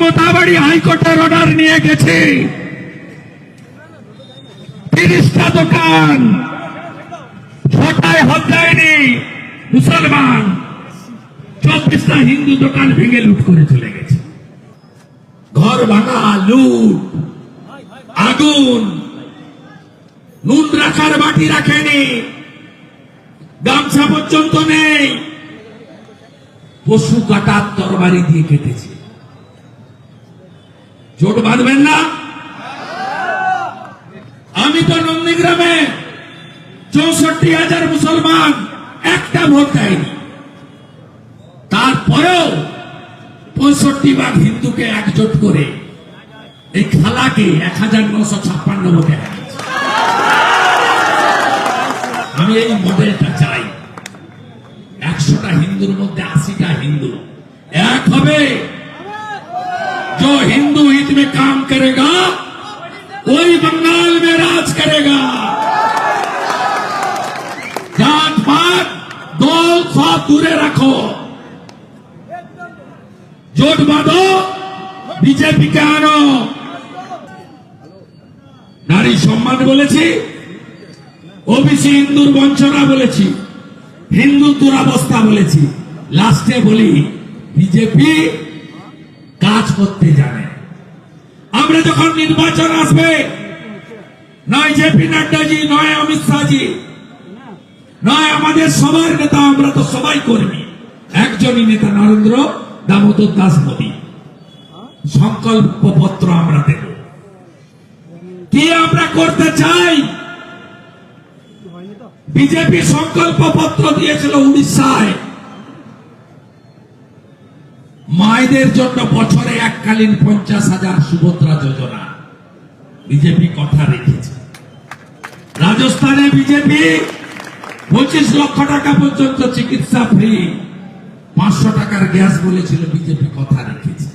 মোতাবাড়ি হাইকোর্টের অর্ডার নিয়ে গেছি। তিরিশটা দোকান। ছটায় হাত দেয়নি মুসলমান। চব্বিশটা হিন্দু দোকান ভেঙে লুট করে চলে গেছে। ঘর ভাঙা, লুট, আগুন। নুন রাখার বাটি রাখেনি। গামছা পর্যন্ত নেই। পশু কাটার তরবারি দিয়ে কেটেছে। জোট বাঁধবেন না আমি তো নন্দীগ্রামে চৌষট্টি হাজার মুসলমান একটা ভোট দেয়নি তারপরেও পঁয়ষট্টি ভাগ হিন্দুকে একজোট করে এই খেলাকে এক হাজার নশো ছাপ্পান্ন ভোটে আমি এই মডেলটা চাই একশোটা হিন্দুর মধ্যে আশিটা হিন্দু এক হবে जो हिंदू हित में काम करेगा वही बंगाल में राज करेगा जात पात दल सब दूरे रखो জোট বাঁধো বিজেপিকে আনো নারী সম্মান বলেছি ওবিসি হিন্দুর বঞ্চনা বলেছি হিন্দু দুরাবস্থা বলেছি লাস্টে বলি বিজেপি কাজ করতে জানে। আমরা যখন নির্বাচন আসবে, নয় জেপি নাড্ডাজি, নয় অমিত শাহজি, নয় আমাদের সবার নেতা, আমরা তো সবাই কর্মী। একজনই নেতা নরেন্দ্র দামোদর দাস মোদী। সংকল্প পত্র আমরা দেব। কি আমরা করতে চাই? বিজেপি সংকল্প পত্র দিয়েছিল উড়িষ্যায়। মায়েদের জন্য বছরে এককালীন পঞ্চাশ হাজার সুভদ্রা যোজনা। বিজেপি কথা রেখেছে। রাজস্থানে বিজেপি পঁচিশ লক্ষ টাকা পর্যন্ত চিকিৎসা ফ্রি। পাঁচশো টাকার গ্যাস বলেছিল বিজেপি কথা রেখেছে।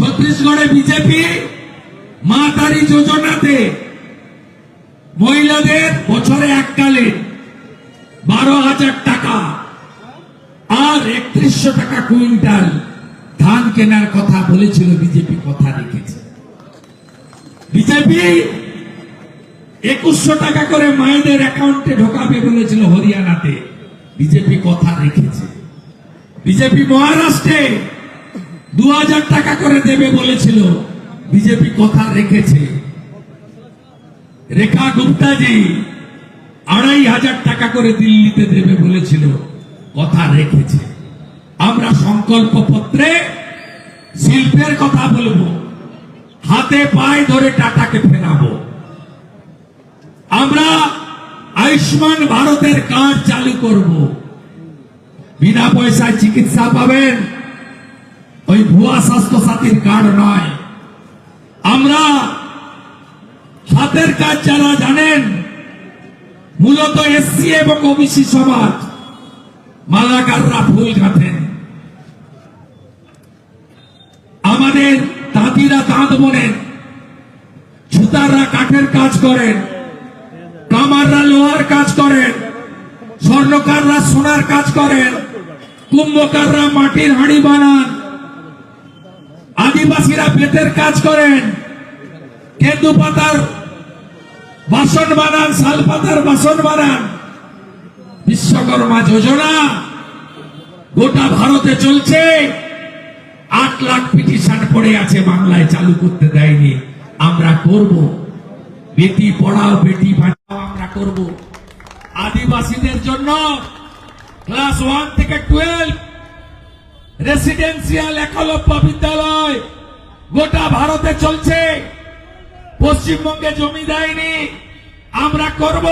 ছত্তিশগড়ে বিজেপি মা তারি যোজনাতে মহিলাদের বছরে এককালীন বারো হাজার টাকা। একত্রিশশো টাকা কুইন্টাল ধান কেনার কথা বলেছিল বিজেপি, কথা রেখেছে। বিজেপি একুশশো টাকা করে অ্যাকাউন্টে ঢোকাবে বলেছিল হরিয়ানাতে। বিজেপি কথা রেখেছে। বিজেপি মহারাষ্ট্রে দু হাজার টাকা করে দেবে বলেছিল। বিজেপি কথা রেখেছে। রেখা গুপ্তাজি আড়াই হাজার টাকা করে দিল্লিতে দেবে বলেছিল। কথা রেখেছে। আমরা সংকল্প পত্রে শিল্পের কথা বলব। হাতে পায়ে ধরে টাটাকে ফেরাবো। আমরা আয়ুষ্মান ভারতের কার্ড চালু করব। বিনা পয়সায় চিকিৎসা পাবেন। ওই ভুয়া স্বাস্থ্য সাথীর কার্ড নয়। আমরা হাতের কাজ যারা জানেন, মূলত এসসি এবং ওবিসি সমাজ, মালাকাররা ফুল গাঁথেন আমাদের তাঁতিরা তাঁত বোনেন ছুতাররা কাঠের কাজ করেন, কামাররা লোহার কাজ করেন, স্বর্ণকাররা সোনার কাজ করেন, কুম্ভকাররা মাটির হাঁড়ি বানান, আদিবাসীরা বেতের কাজ করেন, কেন্দু পাতার বাসন বানান, শাল পাতার বাসন বানান, বিশ্বকর্মা যোজনা গোটা ভারতে চলছে। আট লাখ পিটিশন পড়ে আছে, বাংলায় চালু করতে দেয়নি। আমরা করব। বেটি পড়াও, বেটি বাঁচাও, আমরা করব। আদিবাসীদের জন্য ক্লাস ওয়ান থেকে টুয়েলভ রেসিডেন্সিয়াল একলব্য বিদ্যালয় গোটা ভারতে চলছে। পশ্চিমবঙ্গে জমি দেয়নি। আমরা করব।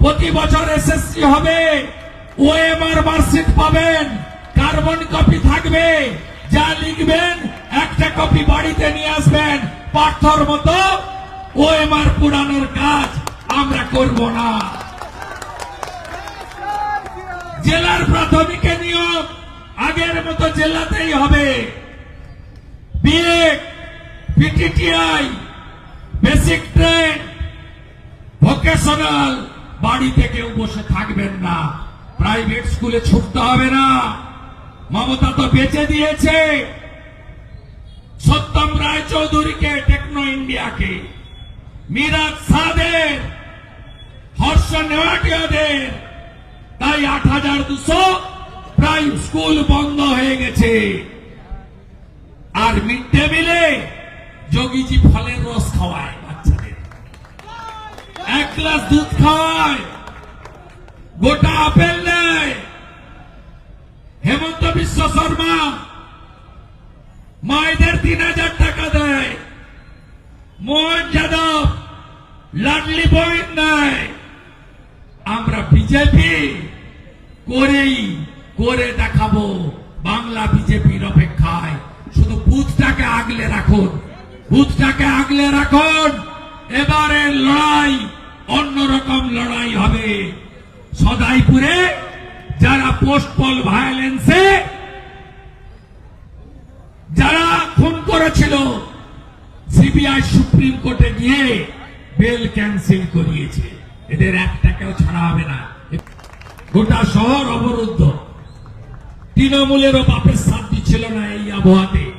প্রতি বছর এসএসসি হবে। ওএমআর মার্কশিট পাবেন। কার্বন কপি থাকবে। যা লিখবেন, একটা কপি বাড়িতে নিয়ে আসবেন। পার্থর মতো ওএমআর পুরানোর কাজ আমরা করব না। জেলার প্রাথমিকে নিয়োগ আগের মতো জেলাতেই হবে। BEd PTTI, basic train, vocational, বাড়িতে কেউ বসে থাকবেন না। প্রাইভেট স্কুলে ছুটতে হবে না। মমতা তো বেঁচে দিয়েছে। সত্যম রায় চৌধুরীকে টেকনো ইন্ডিয়াকে, মিরাজ সাদের, হর্ষ নেওয়াটিয়াদের, তাই আট হাজার দুশো প্রায় স্কুল বন্ধ হয়ে গেছে। আর মিড ডে মিলে যোগীজি ফলের রস খাওয়ায় বাচ্চাদের। এক গ্লাস দুধ খাওয়ায়, গোটা আপেল নেয়। হেমন্ত বিশ্ব শর্মা মায়েদের তিন হাজার টাকা দেয়। মোহন যাদব লাডলি বইন দেয়। আমরা বিজেপি করেই করে দেখাবো বাংলা বিজেপির অপেক্ষায়। শুধু বুথটাকে আগলে রাখুন, বুথটাকে আগলে রাখুন। এবারে লড়াই অন্যরকম লড়াই হবে। সদাইপুরে যারা পোস্ট পল ভায়োলেন্সে, যারা খুন করেছিল, সিবিআই সুপ্রিম কোর্টে গিয়ে বেল ক্যান্সেল করিয়েছে। এদের একটাকেও ছাড়া হবে না। গোটা শহর অবরুদ্ধ। তৃণমূলেরও বাপের সাথী ছিল না এই আবহাওয়াতে।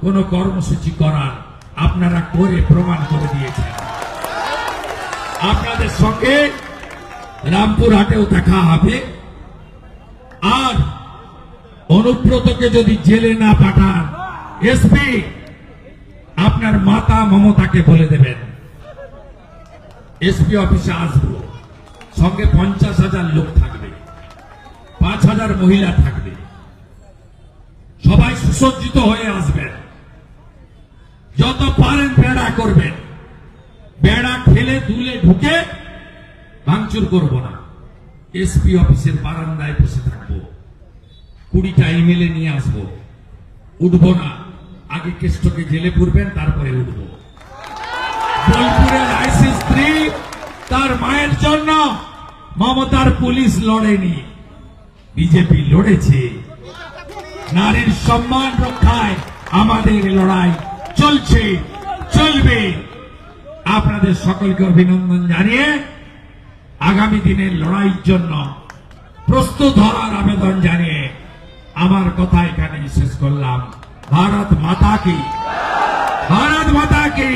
কোন কর্মসূচি করার আপনারা করে প্রমাণ করে দিয়েছেন। আপনাদের সঙ্গে রামপুরহাটেও দেখা হবে। আর অনুব্রতকে যদি জেলে না পাঠান এসপি আপনার মাতা মমতাকে বলে দেবেন। এসপি অফিসে আসব। সঙ্গে পঞ্চাশ হাজার লোক থাকবে। পাঁচ হাজার মহিলা থাকবে। সবাই সুসজ্জিত হয়ে আসবেন। যত পারেন বেড়া করবেন। বেড়া ঠেলে তুলে ঢুকে ভাঙচুর করব না। এসপি অফিসের বারান্দায় বসে থাকব। কুড়িটা ইমেলে নিয়ে আসব। উঠবো না। আগে কেষ্টকে জেলে পুরবেন, তারপরে উঠবো। বোলপুরের আইসি স্ত্রী, তার মায়ের জন্য মমতার পুলিশ লড়েনি। বিজেপি লড়েছে। নারীর সম্মান রক্ষায় আমাদের লড়াই চলছে, চলবে। আপনাদের সকলকে অভিনন্দন জানিয়ে আগামী দিনের লড়াইয়ের জন্য প্রস্তুত হওয়ার আবেদন জানিয়ে আমার কথা এখানে শেষ করলাম। ভারত মাতা কি? ভারত মাতা কি?